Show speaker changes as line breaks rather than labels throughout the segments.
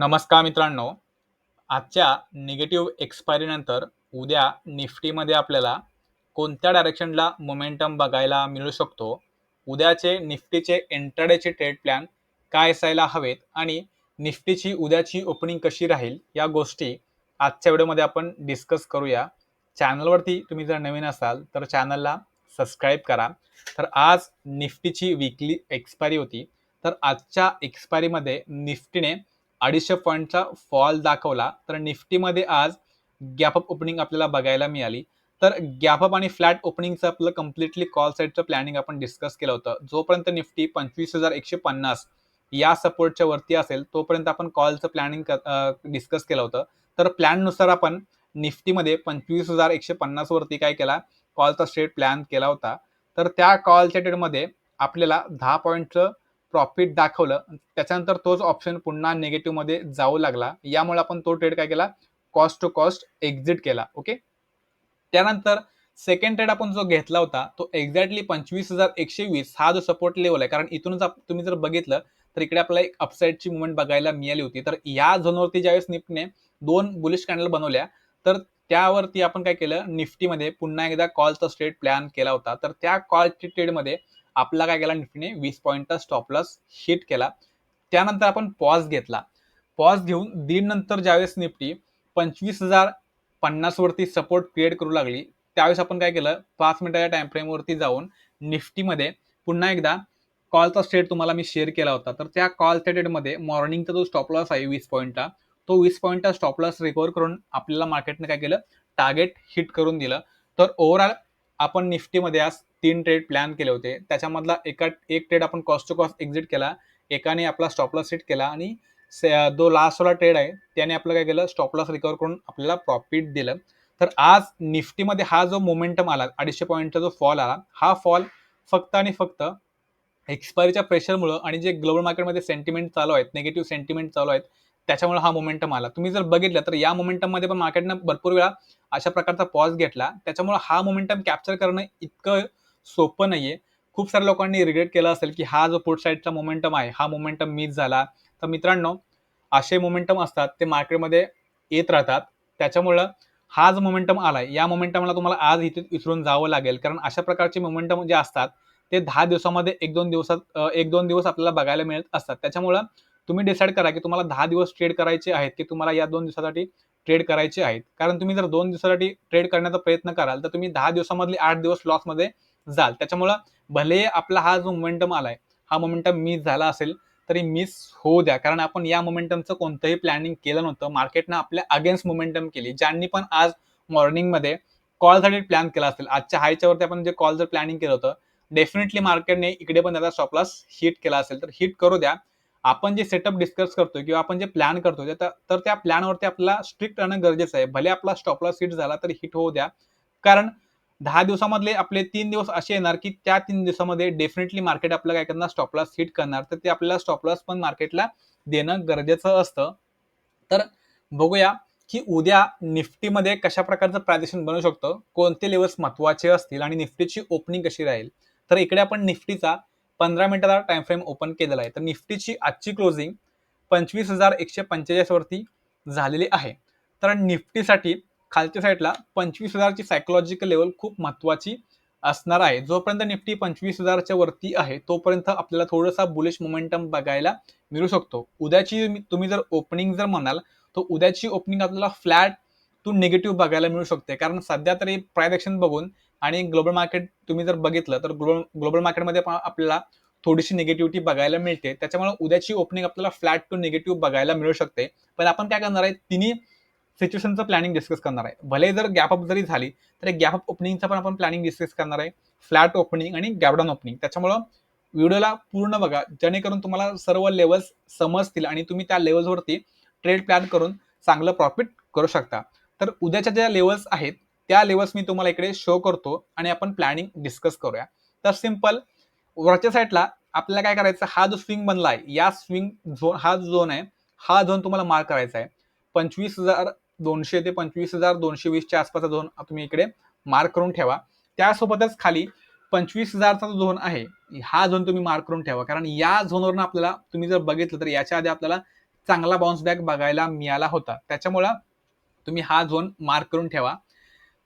नमस्कार मित्रांनो. आजच्या निगेटिव्ह एक्सपायरीनंतर उद्या निफ्टीमध्ये आपल्याला कोणत्या डायरेक्शनला मोमेंटम बघायला मिळू शकतो? उद्याचे निफ्टीचे इंटरडेचे ट्रेड प्लॅन काय असायला हवेत? आणि निफ्टीची उद्याची ओपनिंग कशी राहील? या गोष्टी आजच्या व्हिडिओमध्ये आपण डिस्कस करूया. चॅनलवरती तुम्ही जर नवीन असाल तर चॅनलला सबस्क्राईब करा. तर आज निफ्टीची विकली एक्सपायरी होती. तर आजच्या एक्सपायरीमध्ये निफ्टीने अडीचशे पॉईंटचा फॉल दाखवला तर निफ्टीमध्ये आज गॅपअप ओपनिंग आपल्याला बघायला मिळाली. तर गॅपअप आणि फ्लॅट ओपनिंगचं आपलं कम्प्लिटली कॉल साईडचं प्लॅनिंग आपण डिस्कस केलं होतं. जोपर्यंत निफ्टी पंचवीस हजार एकशे पन्नास या सपोर्टच्या वरती असेल तोपर्यंत आपण कॉलचं प्लॅनिंग डिस्कस केलं होतं. तर प्लॅननुसार आपण निफ्टीमध्ये पंचवीस हजार एकशे पन्नास वरती काय केला? कॉलचा स्टेट प्लॅन केला होता. तर त्या कॉलच्या ट्रेडमध्ये आपल्याला दहा पॉईंटचं प्रॉफिट दाखवलं त्याच्यानंतर तोच ऑप्शन पुन्हा निगेटिव्हमध्ये जाऊ लागला. यामुळे आपण तो ट्रेड काय केला? कॉस्ट टू कॉस्ट एक्झिट केला ओके त्यानंतर सेकंड ट्रेड आपण जो घेतला होता तो एक्झॅक्टली पंचवीस हजार एकशे वीस हा जो सपोर्ट लेवल आहे. कारण इथूनच तुम्ही जर बघितलं तर इकडे आपल्याला एक अपसाईडची मुवमेंट बघायला मिळाली होती. तर या झोनवरती ज्यावेळेस निफ्टने दोन बुलिश कॅन्डल बनवल्या तर त्यावरती आपण काय केलं? निफ्टीमध्ये पुन्हा एकदा कॉलचा स्ट्रेट प्लॅन केला होता. तर त्या कॉलच्या ट्रेडमध्ये आपला काय केला निफ्टीने वीस पॉईंटचा स्टॉपलॉस हिट केला. त्यानंतर आपण पॉज घेतला. पॉज घेऊन दीड नंतर ज्यावेळेस निफ्टी पंचवीस हजार पन्नासवरती सपोर्ट क्रिएट करू लागली त्यावेळेस आपण काय केलं? पाच मिनिटाच्या टाईमफ्रेमवरती जाऊन निफ्टीमध्ये पुन्हा एकदा कॉलचा स्टेट तुम्हाला मी शेअर केला होता. तर त्या कॉलच्या डेटमध्ये मॉर्निंगचा जो स्टॉप लॉस आहे वीस पॉईंटचा तो वीस पॉईंटचा स्टॉप लॉस रिकवर करून आपल्याला मार्केटने काय केलं? टार्गेट हिट करून दिलं. तर ओव्हरऑल आपण निफ्टीमध्ये आज तीन ट्रेड प्लॅन केले होते. त्याच्यामधला एका एक ट्रेड आपण कॉस्ट टू कॉस्ट एक्झिट केला. एकाने आपला स्टॉपलॉस हिट केला आणि जो लास्टवाला ट्रेड आहे त्याने आपलं काय केलं? स्टॉपलॉस रिकवर करून आपल्याला प्रॉफिट दिलं. तर आज निफ्टीमध्ये हा जो मोमेंटम आला अडीचशे पॉईंटचा जो फॉल आला हा फॉल फक्त आणि फक्त एक्सपायरीच्या प्रेशरमुळं आणि जे ग्लोबल मार्केटमध्ये सेंटिमेंट चालू आहेत निगेटिव्ह सेंटिमेंट चालू आहेत त्याच्यामुळे हा मोमेंटम आला. तुम्ही जर बघितलं तर या मोमेंटममध्ये पण मार्केटनं भरपूर वेळा अशा प्रकारचा पॉज घेतला. त्याच्यामुळे हा मोमेंटम कॅप्चर करणं इतकं सोपं नाहीये. खूप साऱ्या लोकांनी रिग्रेट केला असेल की हा जो पुढ साईडचा मोमेंटम आहे हा मोमेंटम मिस झाला. तर मित्रांनो असे मोमेंटम असतात ते मार्केटमध्ये येत राहतात. त्याच्यामुळं हा जो मोमेंटम आलाय या मोमेंटमला तुम्हाला आज इथे विसरून जावं लागेल. कारण अशा प्रकारचे मोमेंटम जे असतात ते दहा दिवसामध्ये एक दोन दिवसात एक दोन दिवस आपल्याला बघायला मिळत असतात. त्याच्यामुळं तुम्ही डिसाईड करा की तुम्हाला दहा दिवस ट्रेड करायचे आहेत की तुम्हाला या दोन दिवसासाठी ट्रेड करायचे आहेत. कारण तुम्ही जर दोन दिवसासाठी ट्रेड करण्याचा प्रयत्न कराल तर तुम्ही दहा दिवसामधले आठ दिवस लॉसमध्ये जाल. त्याच्यामुळं भले आपला हा जो मोमेंटम आलाय हा मोमेंटम मिस झाला असेल तरी मिस होऊ द्या. कारण आपण या मोमेंटमचं कोणतंही प्लॅनिंग केलं नव्हतं. मार्केटनं आपल्या अगेन्स्ट मोमेंटम केली. ज्यांनी पण आज मॉर्निंगमध्ये कॉलसाठी प्लॅन केला असेल आजच्या हायच्यावरती आपण जे कॉल जर प्लॅनिंग केलं होतं डेफिनेटली मार्केटने इकडे पण त्याचा स्टॉपलॉस हिट केला असेल. तर हिट करू द्या. आपण जे सेटअप डिस्कस करतोय किंवा आपण जे प्लॅन करतो तर त्या प्लॅनवरती आपला स्ट्रिक्ट राहणं गरजेचं आहे. भले आपला स्टॉपलॉस हिट झाला तरी हिट होऊ द्या. कारण दहा दिवसामधले आपले तीन दिवस असे येणार की त्या तीन दिवसामध्ये डेफिनेटली मार्केट आपलं काय करणार? स्टॉपलॉस हिट करणार. तर ते आपल्याला स्टॉपलॉस पण मार्केटला देणं गरजेचं असतं. तर बघूया की उद्या निफ्टीमध्ये कशा प्रकारचं प्रायझेशन बनू शकतं? कोणते लेवल्स महत्त्वाचे असतील आणि निफ्टीची ओपनिंग कशी राहील? तर इकडे आपण निफ्टीचा पंधरा मिनिटाचा टाइमफ्रेम ओपन केलेला आहे. तर निफ्टीची आजची क्लोजिंग पंचवीस हजार एकशे पंचेचाळीसवरती झालेली आहे. तर निफ्टीसाठी खालच्या साईडला पंचवीस हजारची सायकोलॉजिकल लेवल खूप महत्वाची असणार आहे. जोपर्यंत निफ्टी पंचवीस हजारच्या वरती आहे तोपर्यंत आपल्याला थोडासा बुलिश मोमेंटम बघायला मिळू शकतो. उद्याची तुम्ही जर ओपनिंग जर म्हणाल तर उद्याची ओपनिंग आपल्याला फ्लॅट टू निगेटिव्ह बघायला मिळू शकते. कारण सध्या तरी प्राइस बघून आणि ग्लोबल मार्केट तुम्ही जर बघितलं तर ग्लोबल ग्लोबल मार्केटमध्ये आपल्याला थोडीशी निगेटिव्हिटी बघायला मिळते. त्याच्यामुळे उद्याची ओपनिंग आपल्याला फ्लॅट टू निगेटिव्ह बघायला मिळू शकते. पण आपण काय करणार आहे तिन्ही सिच्युएशनचं प्लॅनिंग डिस्कस करणार आहे. भले जर गॅपअप जरी झाली तर गॅपअप ओपनिंगचं पण आपण प्लॅनिंग डिस्कस करणार आहे. फ्लॅट ओपनिंग आणि गॅपडाऊन ओपनिंग त्याच्यामुळं व्हिडिओला पूर्ण बघा. जेणेकरून तुम्हाला सर्व लेवल्स समजतील आणि तुम्ही त्या लेवल्सवरती ट्रेड प्लॅन करून चांगलं प्रॉफिट करू शकता. तर उद्याच्या ज्या लेवल्स आहेत त्या लेवल्स मी तुम्हाला इकडे शो करतो आणि आपण प्लॅनिंग डिस्कस करूया. तर सिंपल वरच्या साईडला आपल्याला काय करायचं? हा जो स्विंग बनला आहे या स्विंग झोन हा जो झोन आहे हा झोन तुम्हाला मार्क करायचा आहे. पंचवीस हजार दोनशे ते पंचवीस हजार दोनशे वीसच्या आसपासचा झोन तुम्ही इकडे मार्क करून ठेवा. त्यासोबतच खाली पंचवीस हजारचा जो झोन आहे हा झोन तुम्ही मार्क करून ठेवा. कारण या झोनवरून आपल्याला तुम्ही जर बघितलं तर याच्या आधी आपल्याला चांगला बाउन्स बॅक बघायला मिळाला होता. त्याच्यामुळं तुम्ही हा झोन मार्क करून ठेवा.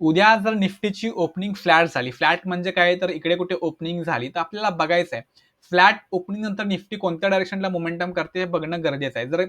उद्या जर निफ्टीची ओपनिंग फ्लॅट झाली फ्लॅट म्हणजे काय? तर इकडे कुठे ओपनिंग झाली तर आपल्याला बघायचं आहे फ्लॅट ओपनिंग नंतर निफ्टी कोणत्या डायरेक्शनला मोमेंटम करते हे बघणं गरजेचं आहे. जर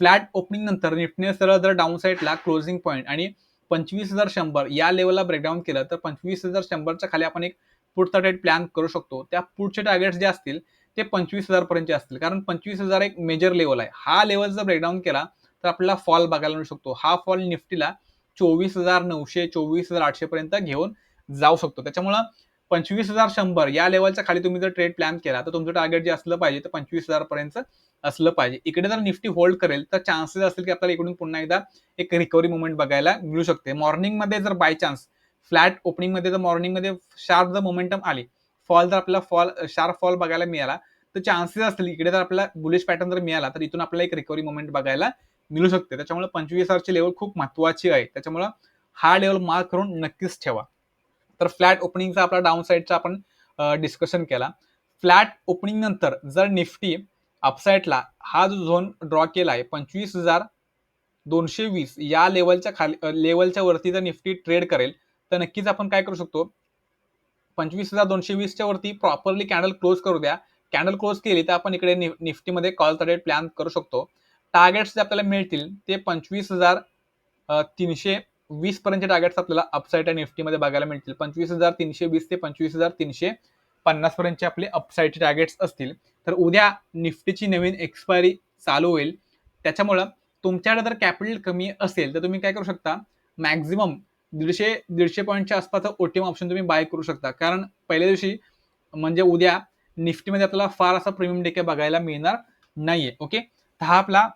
फ्लॅट ओपनिंग नंतर निफ्टीने सरळ जर डाऊन साईडला क्लोजिंग पॉईंट आणि पंचवीस हजार शंभर या लेवलला ब्रेकडाऊन केलं तर पंचवीस हजार शंभरच्या खाली आपण एक पुढचा ट्रेड प्लॅन करू शकतो. त्या पुढचे टार्गेट्स जे असतील ते पंचवीस हजारपर्यंतचे असतील. कारण पंचवीस हजार एक मेजर लेवल आहे. हा लेवल जर ब्रेकडाऊन केला तर आपल्याला फॉल बघायला मिळू शकतो. हा फॉल निफ्टीला चोवीस हजार नऊशे चोवीस हजार आठशेपर्यंत घेऊन जाऊ शकतो. त्याच्यामुळं पंचवीस हजार शंभर या लेवलच्या खाली तुम्ही जर ट्रेड प्लॅन केला तर तुमचं टार्गेट जे असलं पाहिजे तर पंचवीस हजार पर्यंत असलं पाहिजे. इकडे जर निफ्टी होल्ड करेल तर चान्सेस असतील की आपल्याला इकडून पुन्हा एकदा एक रिकव्हरी मुवमेंट बघायला मिळू शकते. मॉर्निंगमध्ये जर बाय चान्स फ्लॅट ओपनिंगमध्ये जर मॉर्निंगमध्ये शार्प जर मोमेंटम आली फॉल जर आपल्याला फॉल शार्प फॉल बघायला मिळाला तर चान्सेस असतील. इकडे जर आपल्याला बुलिश पॅटर्न जर मिळाला तर इथून आपल्याला एक रिकव्हरी मुवमेंट बघायला मिळू शकते. त्याच्यामुळे पंचवीस हजारची लेवल खूप महत्वाची आहे. त्याच्यामुळे हा लेवल मार्क करून नक्कीच ठेवा. तर फ्लॅट ओपनिंगचा आपला डाऊन साईडचा आपण डिस्कशन केला. फ्लॅट ओपनिंग नंतर जर निफ्टी अपसाईडला हा जो झोन ड्रॉ केला आहे पंचवीस हजार दोनशे वीस या लेवलच्या खाली लेवलच्या वरती जर निफ्टी ट्रेड करेल तर नक्कीच आपण काय करू शकतो? पंचवीस हजार दोनशे वीसच्या वरती प्रॉपरली कॅन्डल क्लोज करू द्या. कॅन्डल क्लोज केली तर आपण इकडे निफ्टीमध्ये कॉल ट्रेड प्लॅन करू शकतो. टार्गेट्स जे आपल्याला मिळतील ते पंचवीस हजार तीनशे वीस पर्यंतचे टार्गेट्स आपल्याला अपसाईट आणि निफ्टीमध्ये बघायला मिळतील. पंचवीस हजार तीनशे वीस ते पंचवीस हजार तीनशे पन्नास पर्यंतचे आपले अपसाईडचे टार्गेट्स असतील. तर उद्या निफ्टीची नवीन एक्सपायरी चालू होईल. त्याच्यामुळं तुमच्याकडे जर कॅपिटल कमी असेल तर तुम्ही काय करू शकता? मॅक्झिमम दीडशे दीडशे पॉईंटच्या आसपासचा ओटीएम ऑप्शन तुम्ही बाय करू शकता. कारण पहिल्या दिवशी म्हणजे उद्या निफ्टीमध्ये आपल्याला फार असा प्रीमियम डेके बघायला मिळणार नाहीये. ओके तर हा आपला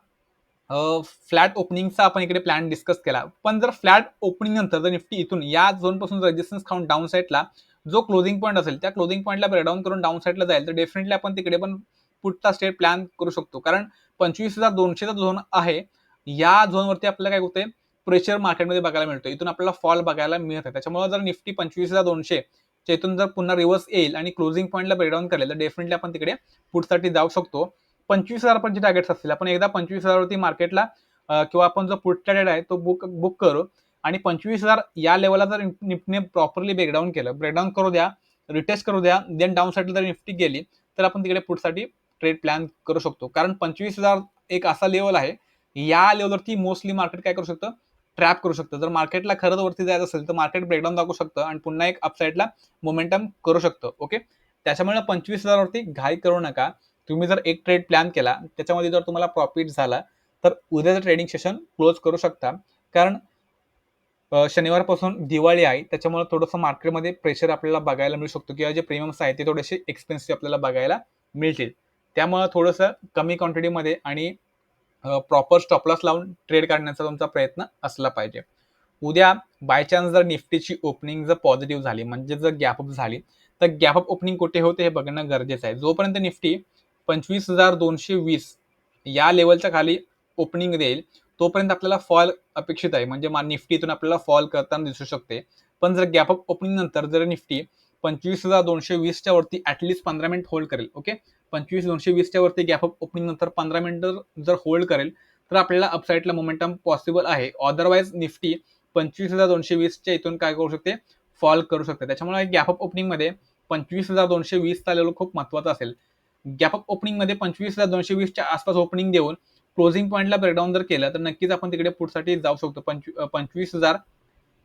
फ्लॅट ओपनिंगचा आपण इकडे प्लॅन डिस्कस केला. पण जर फ्लॅट ओपनिंग नंतर जर निफ्टी इथून या झोनपासून रेजिस्टन्स खाऊन डाऊन साईडला जो क्लोजिंग पॉईंट असेल त्या क्लोजिंग पॉईंटला ब्रेकडाऊन करून डाऊन साईडला जाईल तर डेफिनेटली आपण तिकडे पण पुढचा स्टेट प्लॅन करू शकतो. कारण पंचवीस हजार दोनशेचा झोन आहे या झोनवरती आपल्याला काय होते प्रेशर मार्केटमध्ये बघायला मिळतो इथून आपल्याला फॉल बघायला मिळत आहे त्याच्यामुळे जर निफ्टी पंचवीस हजार दोनशे इथून जर पुन्हा रिव्हर्स येईल आणि क्लोजिंग पॉईंटला ब्रेकडाऊन करेल तर डेफिनेटली आपण तिकडे पुढसाठी जाऊ शकतो. पंचवीस हजार पर्यंत टार्गेट्स असतील आपण एकदा पंचवीस हजारवरती मार्केटला किंवा आपण जो पुढचा डेट आहे तो बुक बुक करू. आणि पंचवीस हजार या लेवलला जर निफ्टीने प्रॉपरली ब्रेकडाऊन केलं ब्रेकडाऊन करू द्या रिटेस्ट करू द्या देन डाऊन साईडला जर निफ्टी गेली तर आपण तिकडे पुढसाठी ट्रेड प्लॅन करू शकतो. कारण पंचवीस हजार एक असा लेवल आहे या लेवलवरती मोस्टली मार्केट काय करू शकतं? ट्रॅप करू शकतं. जर मार्केटला खरंच वरती जायचं असेल तर मार्केट ब्रेकडाऊन दाखवू शकतं आणि पुन्हा एक अपसाईडला मोमेंटम करू शकतं. ओके त्याच्यामुळे पंचवीस हजारवरती घाई करू नका. तुम्ही जर एक ट्रेड प्लॅन केला त्याच्यामध्ये जर तुम्हाला प्रॉफिट झाला तर उद्याचं ट्रेडिंग सेशन क्लोज करू शकता. कारण शनिवारपासून दिवाळी आहे त्याच्यामुळे थोडंसं मार्केटमध्ये प्रेशर आपल्याला बघायला मिळू शकतो किंवा जे प्रीमियम्स आहेत ते थोडेसे एक्सपेन्सिव्ह आपल्याला बघायला मिळतील. त्यामुळं थोडंसं कमी क्वांटिटीमध्ये आणि प्रॉपर स्टॉपलॉस लावून ट्रेड काढण्याचा तुमचा प्रयत्न असला पाहिजे. उद्या बाय चान्स जर निफ्टीची ओपनिंग जर पॉझिटिव्ह झाली म्हणजे जर गॅपअप झाली तर गॅपअप ओपनिंग कुठे होते हे बघणं गरजेचं आहे. जोपर्यंत निफ्टी पंचवीस हजार दोनशे वीस या लेवलच्या खाली ओपनिंग देईल. तोपर्यंत आपल्याला फॉल अपेक्षित आहे. म्हणजे निफ्टीतून आपल्याला फॉल करताना दिसू शकते. पण जर गॅपअप ओपनिंग नंतर जर निफ्टी पंचवीस हजार दोनशे वीसच्या वरती ऍटलिस्ट पंधरा मिनिट होल्ड करेल ओके पंचवीस दोनशे वीसच्या वरती गॅपअप ओपनिंग नंतर पंधरा मिनिट जर होल्ड करेल तर आपल्याला अपसाईडला मोमेंटम पॉसिबल आहे. अदरवाईज निफ्टी पंचवीस हजार दोनशे वीसच्या इथून काय करू शकते? फॉल करू शकते. त्याच्यामुळे गॅपअप ओपनिंगमध्ये पंचवीस हजार दोनशे वीसचा लेवल खूप महत्त्वाचा असेल. गॅपअप ओपनिंगमध्ये पंचवीस हजार दोनशे वीसच्या आसपास ओपनिंग देऊन क्लोजिंग पॉईंटला ब्रेकडाऊन जर केलं तर नक्कीच आपण तिकडे पुढसाठी जाऊ शकतो. पंचवीस हजार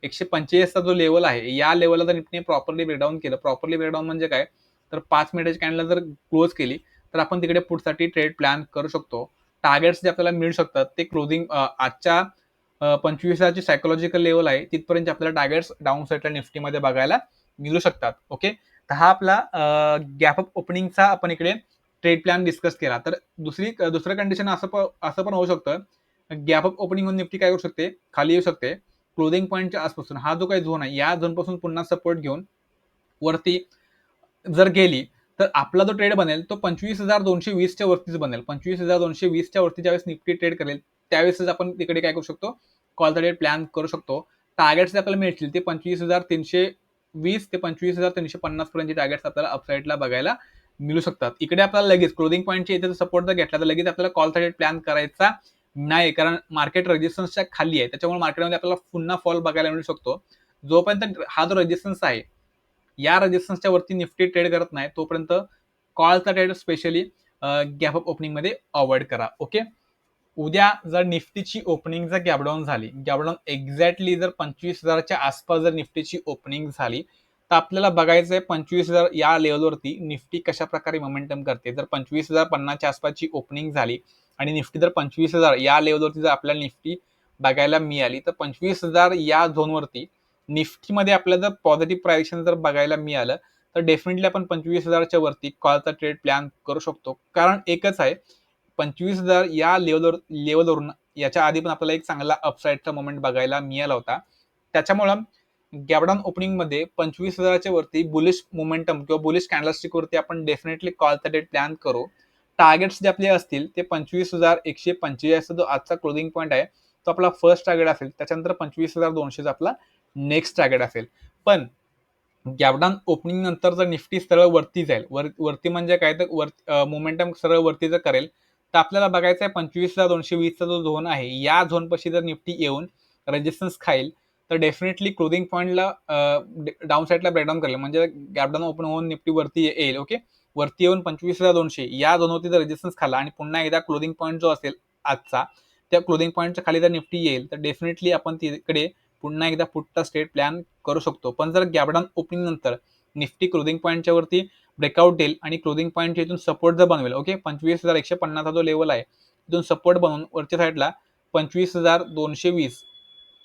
एकशे पंचेचाळीसचा जो लेवल आहे या लेवलला जर निफ्टीने प्रॉपरली ब्रेकडाऊन केलं प्रॉपरली ब्रेकडाऊन म्हणजे काय? तर पाच मिनिटाची कॅन्डल जर क्लोज केली तर आपण तिकडे पुढसाठी ट्रेड प्लॅन करू शकतो. टार्गेट्स जे आपल्याला मिळू शकतात ते क्लोजिंग आजच्या पंचवीस हजारची सायकोलॉजिकल लेवल आहे तिथपर्यंत आपल्याला टार्गेट्स डाऊन साईडला निफ्टीमध्ये बघायला मिळू शकतात. ओके तर हा आपला गॅप अप ओपनिंगचा आपण इकडे ट्रेड प्लॅन डिस्कस केला. तर दुसरी दुसरं कंडिशन असं पण असं पण होऊ शकतं. गॅप अप ओपनिंग होऊन निफ्टी काय करू शकते? खाली येऊ शकते. क्लोजिंग पॉईंटच्या आसपासून. हा जो काही झोन आहे या झोनपासून पुन्हा सपोर्ट घेऊन वरती जर गेली तर आपला जो ट्रेड बनेल तो पंचवीस हजार दोनशे वीसच्या वरतीच बनेल. पंचवीस हजार दोनशे वीसच्या वरती ज्यावेळेस निफ्टी ट्रेड करेल त्यावेळेसच आपण तिकडे काय करू शकतो? कॉल ट्रेड प्लॅन करू शकतो. टार्गेट्स आपल्याला मिळतील ते पंचवीस हजार तीनशे वीस ते पंचवीस हजार तीनशे पन्नासपर्यंतचे टार्गेट्स आपल्याला अपसाईडला बघायला मिळू शकतात. इकडे आपल्याला लगेच क्लोदिंग पॉईंटच्या इथे सपोर्ट जर घेतला तर लगेच आपल्याला कॉलसाठी प्लॅन करायचा नाही कारण मार्केट रेजिस्टन्सच्या खाली आहे. त्याच्यामुळे मार्केटमध्ये आपल्याला पुन्हा फॉल बघायला मिळू शकतो. जोपर्यंत हा जो रेजिस्टन्स आहे या रेजिस्टन्सच्या वरती निफ्टी ट्रेड करत नाही तोपर्यंत कॉलचा ट्रेड स्पेशली गॅप अप ओपनिंगमध्ये अवॉइड करा. ओके उद्या जर निफ्टीची ओपनिंग जर गॅपडाऊन झाली गॅपडाऊन एक्झॅक्टली जर पंचवीस हजारच्या आसपास जर निफ्टीची ओपनिंग झाली तर आपल्याला बघायचं आहे पंचवीस हजार या लेवलवरती निफ्टी कशा प्रकारे मोमेंटम करते. जर पंचवीस हजार पन्नासच्या आसपासची ओपनिंग झाली आणि निफ्टी जर पंचवीस हजार या लेवलवरती जर आपल्याला निफ्टी बघायला मिळाली तर पंचवीस हजार या झोनवरती निफ्टीमध्ये आपल्याला जर पॉझिटिव्ह प्रायशन जर बघायला मिळालं तर डेफिनेटली आपण पंचवीस हजारच्या वरती कॉलचा ट्रेड प्लॅन करू शकतो. कारण एकच आहे पंचवीस हजार या लेवलवर लेवलवरून याच्या आधी पण आपल्याला एक चांगला अपसाईडचा मोमेंट बघायला मिळाला होता. त्याच्यामुळं गॅबडाऊन ओपनिंगमध्ये पंचवीस हजाराच्या वरती बुलिश मोमेंटम किंवा बुलिश कॅन्डलस्टिक वरती आपण डेफिनेटली कॉलचा डेट प्लॅन करू. टार्गेट्स जे आपले असतील ते पंचवीस हजार एकशे पंचेचाळीसचा जो आजचा क्लोजिंग पॉईंट आहे तो आपला फर्स्ट टार्गेट असेल. त्याच्यानंतर पंचवीस हजार दोनशेचा आपला नेक्स्ट टार्गेट असेल. पण गॅपडाऊन ओपनिंग नंतर जर निफ्टी सरळ वरती जाईल वर वरती म्हणजे काय? तर वर मोमेंटम सरळ वरती जर करेल तर आपल्याला बघायचं आहे पंचवीस हजार दोनशे वीसचा जो झोन आहे या झोनपाशी जर निफ्टी येऊन रेजिस्टन्स खाईल तर डेफिनेटली क्लोदिंग पॉईंटला डाऊन साईडला ब्रेकडाऊन करेल. म्हणजे गॅपडाऊन ओपन होऊन निफ्टी वरती येईल ओके वरती येऊन पंचवीस हजार दोनशे या झोनवरती जर रेजिस्टन्स खाला आणि पुन्हा एकदा क्लोदिंग पॉईंट जो असेल आजचा त्या क्लोदिंग पॉईंटच्या खाली जर निफ्टी येईल तर डेफिनेटली आपण तिकडे पुन्हा एकदा पुढचा स्टेट प्लॅन करू शकतो. पण जर गॅपडाऊन ओपनिंग नंतर निफ्टी क्लोदिंग पॉईंटच्या वरती ब्रेकआउट देईल आणि क्लोदिंग पॉईंटच्या इथून सपोर्ट जर बनवेल ओके पंचवीस हजार एकशे पन्नासचा जो लेवल आहे तिथून सपोर्ट बनवून वरच्या साईडला पंचवीस हजार दोनशे वीस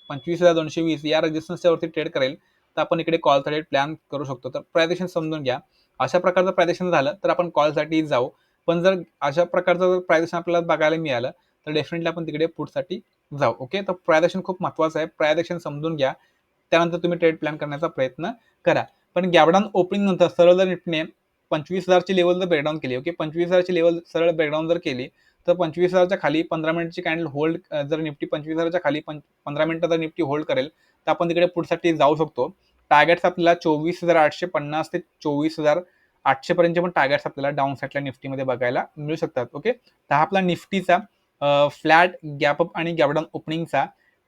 पंचवीस हजार दोनशे वीस या रेजिस्टन्सच्यावरती ट्रेड करेल तर आपण इकडे कॉलसाठी प्लॅन करू शकतो. तर प्रायदेशन समजून घ्या. अशा प्रकारचं प्रायदेशन झालं तर आपण कॉलसाठी जाऊ. पण जर अशा प्रकारचं जर प्रायदेशन आपल्याला बघायला मिळालं तर डेफिनेटली आपण तिकडे पुढसाठी जाऊ. ओके तर प्रायदेशन खूप महत्वाचं आहे. प्रायदेशन समजून घ्या. त्यानंतर तुम्ही ट्रेड प्लॅन करण्याचा प्रयत्न करा. पण गॅबडाऊन ओपनिंग नंतर सरळ जर निफ्टीने पंचवीस हजारची लेवल जर ब्रेकडाऊन केली ओके पंचवीस हजारची लेवल सरळ ब्रेकडाऊन जर केली तर पंचवीस हजारच्या खाली पंधरा मिनिटची कॅन्डल होल्ड जर निफ्टी पंचवीस हजारच्या खाली पंधरा मिनिटं जर निफ्टी होल्ड करेल तर आपण तिकडे पुढसाठी जाऊ शकतो. टार्गेट्स आपल्याला चोवीस हजार आठशे पन्नास ते चोवीस हजार आठशे पर्यंतचे पण टार्गेट्स आपल्याला डाऊन साईडला निफ्टीमध्ये बघायला मिळू शकतात ओके तर हा आपला निफ्टीचा फ्लॅट गॅपअप आणि गॅपडाऊन ओपनिंगचा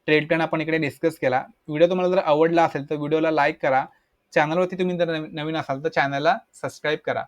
ट्रेड प्लॅन आपण इकडे डिस्कस केला. व्हिडिओ तुम्हाला जर आवडला असेल तर व्हिडिओला लाईक करा. चॅनलवरती तुम्ही जर नवीन असाल तर चॅनलला सबस्क्राईब करा.